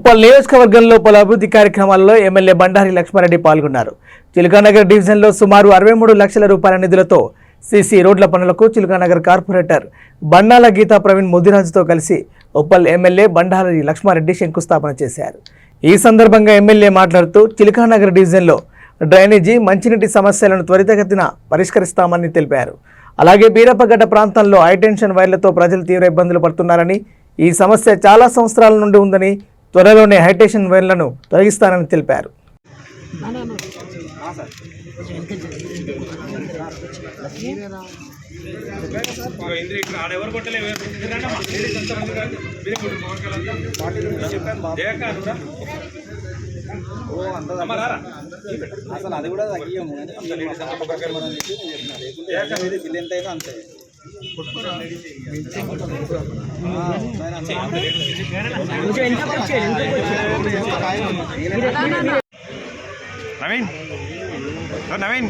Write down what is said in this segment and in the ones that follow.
ఉప్పల్ నియోజకవర్గంలో పలు అభివృద్ధి కార్యక్రమాల్లో ఎమ్మెల్యే బండారి లక్ష్మారెడ్డి పాల్గొన్నారు. చిలుకానగర్ డివిజన్లో సుమారు అరవై మూడు లక్షల రూపాయల నిధులతో సీసీ రోడ్ల పనులకు చిలుకానగర్ కార్పొరేటర్ బండాల గీతా ప్రవీణ్ ముదిరాజుతో కలిసి ఉప్పల్ ఎమ్మెల్యే బండారి లక్ష్మారెడ్డి శంకుస్థాపన చేశారు. ఈ సందర్భంగా ఎమ్మెల్యే మాట్లాడుతూ చిలుకానగర్ డివిజన్లో డ్రైనేజీ మంచినీటి సమస్యలను త్వరితగతిన పరిష్కరిస్తామని తెలిపారు. అలాగే బీరప్పగడ్డ ప్రాంతంలో హైటెన్షన్ వైర్లతో ప్రజలు తీవ్ర ఇబ్బందులు పడుతున్నారని ఈ సమస్య చాలా సంవత్సరాల నుండి ఉందని త్వరలోనే హైటెన్షన్ వైర్లను తొలగిస్తానని తెలిపారు అసలు అది కూడా తగ్గియము కానీ మనం చెప్పి నేను చెప్తున్నాను లేకుంటే ఏది బిల్ ఎంత అయితే అంతే ఆ, సరే అన్న. నవీన్ ఓ Naveen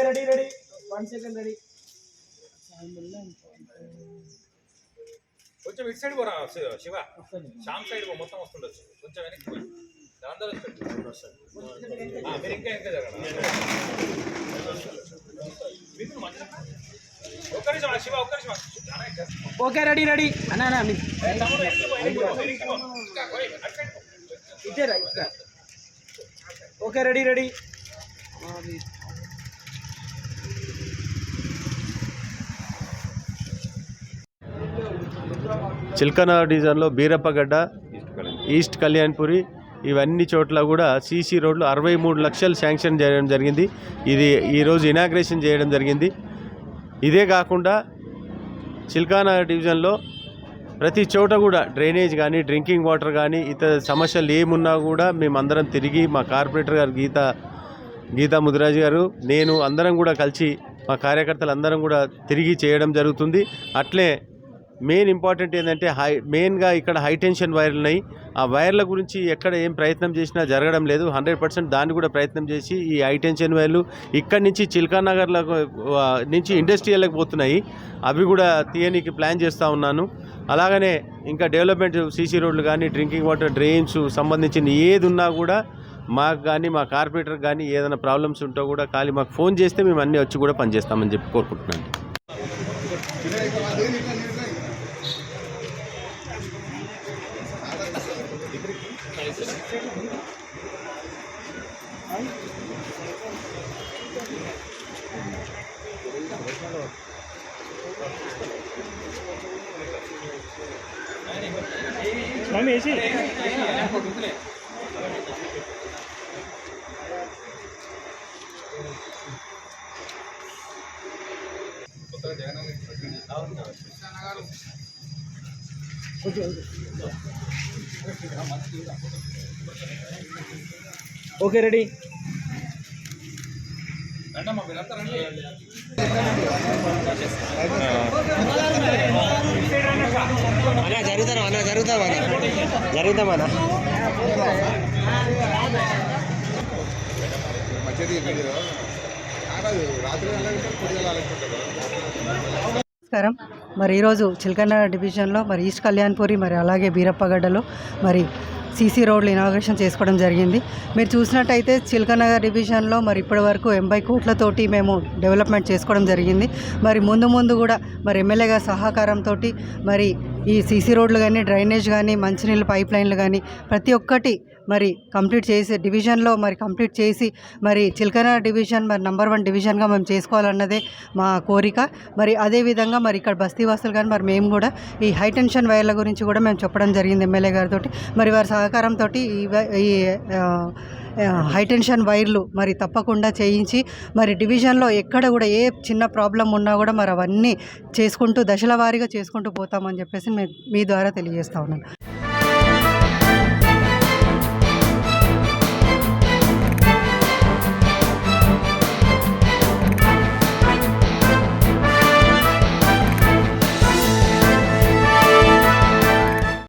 okay ready ready one second ready కొంచెం ఇటు సైడ్ పోరా శివ- శామ్ సైడ్ పో మొత్తం వస్తుండొచ్చు. కొంచెం వెనక్కి పోయి. అందరూ మీరు ఇంకా ఇంకా. ఓకే రెడీ రెడీ అన్నా. ఇచ్చారా ఓకే రెడీ రెడీ చిల్కన డివిజన్లో బీరప్పగడ్డ ఈస్ట్ కళ్యాణ్పురి ఇవన్నీ చోట్ల కూడా సీసీ రోడ్లు అరవై మూడు లక్షలు శాంక్షన్ చేయడం జరిగింది. ఇది ఈరోజు ఇనాగ్రేషన్ చేయడం జరిగింది. ఇదే కాకుండా చిల్కానా డివిజన్లో ప్రతి చోట కూడా డ్రైనేజ్ కానీ డ్రింకింగ్ వాటర్ కానీ ఇతర సమస్యలు ఏమున్నా కూడా మేమందరం తిరిగి మా కార్పొరేటర్ గారు గీత గీతా ముదిరాజు గారు నేను అందరం కూడా కలిసి మా కార్యకర్తలు అందరం కూడా తిరిగి చేయడం జరుగుతుంది. అట్లే మెయిన్ ఇంపార్టెంట్ ఏంటంటే హై మెయిన్గా ఇక్కడ హై టెన్షన్ వైర్లు ఉన్నాయి. ఆ వైర్ల గురించి ఎక్కడ ఏం ప్రయత్నం చేసినా జరగడం లేదు. హండ్రెడ్ పర్సెంట్ దాన్ని కూడా ప్రయత్నం చేసి ఈ హై టెన్షన్ వైర్లు ఇక్కడి నుంచి చిల్కా నగర్లకు నుంచి ఇండస్ట్రియల్కి పోతున్నాయి. అవి కూడా తీయనీకి ప్లాన్ చేస్తూ ఉన్నాను. అలాగనే ఇంకా డెవలప్మెంట్ సీసీ రోడ్లు కానీ డ్రింకింగ్ వాటర్ డ్రైన్స్ సంబంధించిన ఏది ఉన్నా కూడా మాకు కానీ మా కార్పొరేటర్ కానీ ఏదైనా ప్రాబ్లమ్స్ ఉంటో కూడా ఖాళీ మాకు ఫోన్ చేస్తే మేము అన్నీ వచ్చి కూడా పనిచేస్తామని చెప్పి కోరుకుంటున్నాను. ఓకే రెడీ మీరంతా రండి అన్న జరుగుతాం అన్న జరుగుతాం అన్న జరుగుతాం అన్న నమస్కారం మరి ఈరోజు చిల్కన్న డివిజన్లో మరి ఈస్ట్ కళ్యాణ్పురి మరి అలాగే బీరప్పగడ్డలో మరి సీసీ రోడ్లు ఇనాగ్రేషన్ చేసుకోవడం జరిగింది. మీరు చూసినట్టయితే చిల్కనగర్ డివిజన్లో మరి ఇప్పటి వరకు ఎంబై కోట్లతోటి మేము డెవలప్మెంట్ చేసుకోవడం జరిగింది. మరి ముందు ముందు కూడా మరి ఎమ్మెల్యేగా సహకారంతో మరి ఈ సీసీ రోడ్లు కానీ డ్రైనేజ్ కానీ మంచినీళ్ళు పైప్ లైన్లు కానీ ప్రతి ఒక్కటి మరి కంప్లీట్ చేసి డివిజన్లో మరి కంప్లీట్ చేసి మరి చిలకన డివిజన్ మరి నంబర్ వన్ డివిజన్గా మేము చేసుకోవాలన్నదే మా కోరిక. మరి అదేవిధంగా మరి ఇక్కడ బస్తీ వాసులు కానీ మరి మేము కూడా ఈ హై టెన్షన్ వైర్ల గురించి కూడా మేము చెప్పడం జరిగింది ఎమ్మెల్యే గారితో మరి వారి సహకారంతో ఈ వ- ఈ హైటెన్షన్ హై టెన్షన్ వైర్లు మరి తప్పకుండా చేయించి మరి డివిజన్లో ఎక్కడ కూడా ఏ చిన్న ప్రాబ్లం ఉన్నా కూడా మరి అవన్నీ చేసుకుంటూ దశల వారీగా చేసుకుంటూ పోతామని చెప్పేసి మీ ద్వారా తెలియజేస్తా ఉన్నాను